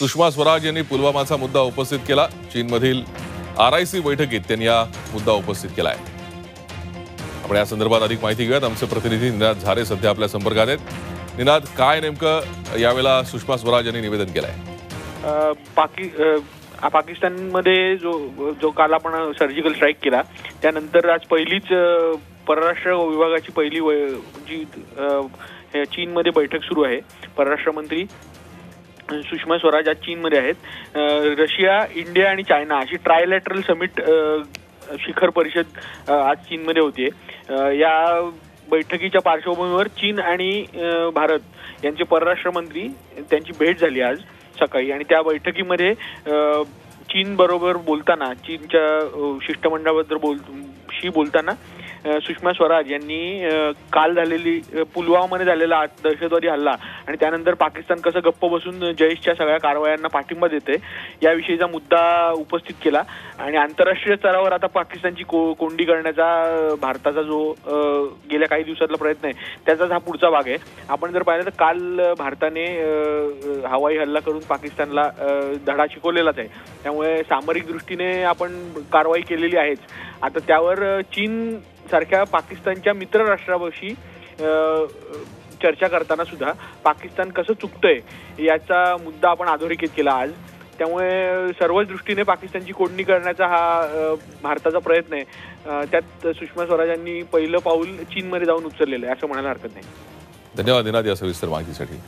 सुषमा स्वराज यांनी पुलवामाचा मुद्दा उपस्थित केला. चीनमधील आर आय सी बैठकीत त्यांनी हा मुद्दा उपस्थित केला आहे आपण या संदर्भात अधिक माहिती घेऊयात. आमचे प्रतिनिधी निनाद झारे सध्या आपल्या संपर्कात आहेत. निनाद काय नेमकं यावेळेला सुषमा स्वराज यांनी निवेदन केलं आहे अ, पाकिस्तानमध्ये जो जो काल आपण सर्जिकल स्ट्राईक केला त्यानंतर आज पहिलीच परराष्ट्र विभागाची पहिली जी चीनमध्ये बैठक सुरू आहे. परराष्ट्र मंत्री सुषमा स्वराज आज चीनमध्ये आहेत. रशिया इंडिया आणि चायना अशी ट्रायलॅटरल समिट शिखर परिषद आज चीनमध्ये होते या बैठकीच्या पार्श्वभूमीवर चीन आणि भारत यांचे परराष्ट्र मंत्री त्यांची भेट झाली आज सकाळी. आणि त्या बैठकीमध्ये चीनबरोबर चीन बरोबर बोलताना चीनच्या शिष्टमंडळाबद्दल बोल शी बोलताना सुषमा स्वराज यांनी काल झालेली पुलवामामध्ये झालेला दहशतवादी हल्ला आणि त्यानंतर पाकिस्तान कसं गप्प बसून जैशच्या सगळ्या कारवायांना पाठिंबा देते याविषयीचा मुद्दा उपस्थित केला. आणि आंतरराष्ट्रीय स्तरावर आता पाकिस्तानची को कोंडी करण्याचा भारताचा जो गेल्या काही दिवसातला प्रयत्न आहे त्याचाच हा पुढचा भाग आहे. आपण जर पाहिलं तर काल भारताने हवाई हल्ला करून पाकिस्तानला धडा शिकवलेलाच आहे. त्यामुळे सामरिक दृष्टीने आपण कारवाई केलेली आहेच. आता त्यावर चीन सारख्या पाकिस्तानच्या मित्र चर्चा करताना सुद्धा पाकिस्तान कसं चुकतंय याचा मुद्दा आपण अधोरेखित केला आज. त्यामुळे सर्वच दृष्टीने पाकिस्तानची कोंडणी करण्याचा हा भारताचा प्रयत्न आहे. त्यात सुषमा स्वराजांनी पहिलं पाऊल चीनमध्ये जाऊन उचललेलं आहे असं म्हणायला हरकत नाही. धन्यवाद निनाद या सविस्तर माहितीसाठी.